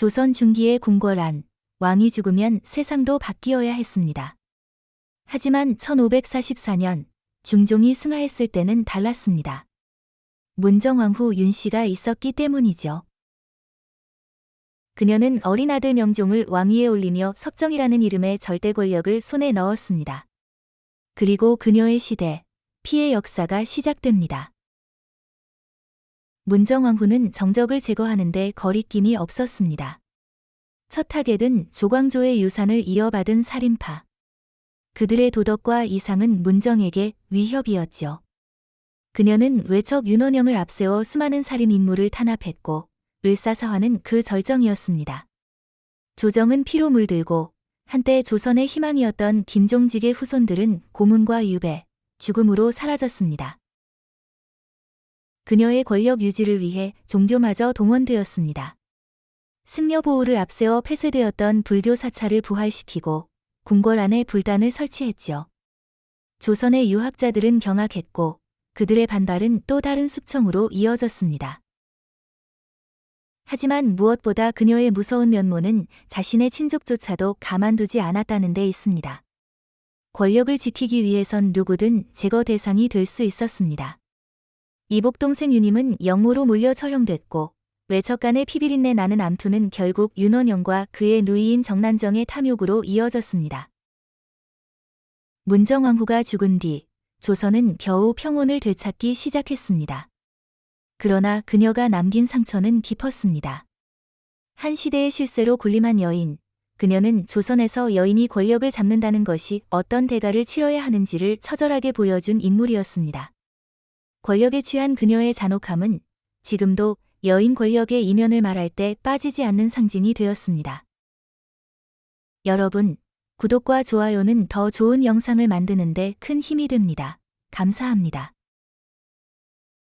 조선 중기의 궁궐안, 왕이 죽으면 세상도 바뀌어야 했습니다. 하지만 1544년 중종이 승하했을 때는 달랐습니다. 문정왕 후 윤씨가 있었기 때문이죠. 그녀는 어린 아들 명종을 왕위에 올리며 섭정이라는 이름의 절대 권력을 손에 넣었습니다. 그리고 그녀의 시대, 피해 역사가 시작됩니다. 문정왕후는 정적을 제거하는데 거리낌이 없었습니다. 첫 타겟은 조광조의 유산을 이어받은 살인파. 그들의 도덕과 이상은 문정에게 위협이었죠. 그녀는 외척 윤원영을 앞세워 수많은 살인 인물을 탄압했고 을사사화는 그 절정이었습니다. 조정은 피로 물들고 한때 조선의 희망이었던 김종직의 후손들은 고문과 유배, 죽음으로 사라졌습니다. 그녀의 권력 유지를 위해 종교마저 동원되었습니다. 승려 보호를 앞세워 폐쇄되었던 불교 사찰을 부활시키고 궁궐 안에 불단을 설치했지요. 조선의 유학자들은 경악했고 그들의 반발은 또 다른 숙청으로 이어졌습니다. 하지만 무엇보다 그녀의 무서운 면모는 자신의 친족조차도 가만두지 않았다는 데 있습니다. 권력을 지키기 위해선 누구든 제거 대상이 될 수 있었습니다. 이복동생 유님은 영모로 몰려 처형됐고 외척 간의 피비린내 나는 암투는 결국 윤원영과 그의 누이인 정난정의 탐욕으로 이어졌습니다. 문정왕후가 죽은 뒤 조선은 겨우 평온을 되찾기 시작했습니다. 그러나 그녀가 남긴 상처는 깊었습니다. 한 시대의 실세로 군림한 여인, 그녀는 조선에서 여인이 권력을 잡는다는 것이 어떤 대가를 치러야 하는지를 처절하게 보여준 인물이었습니다. 권력에 취한 그녀의 잔혹함은 지금도 여인 권력의 이면을 말할 때 빠지지 않는 상징이 되었습니다. 여러분, 구독과 좋아요는 더 좋은 영상을 만드는데 큰 힘이 됩니다. 감사합니다.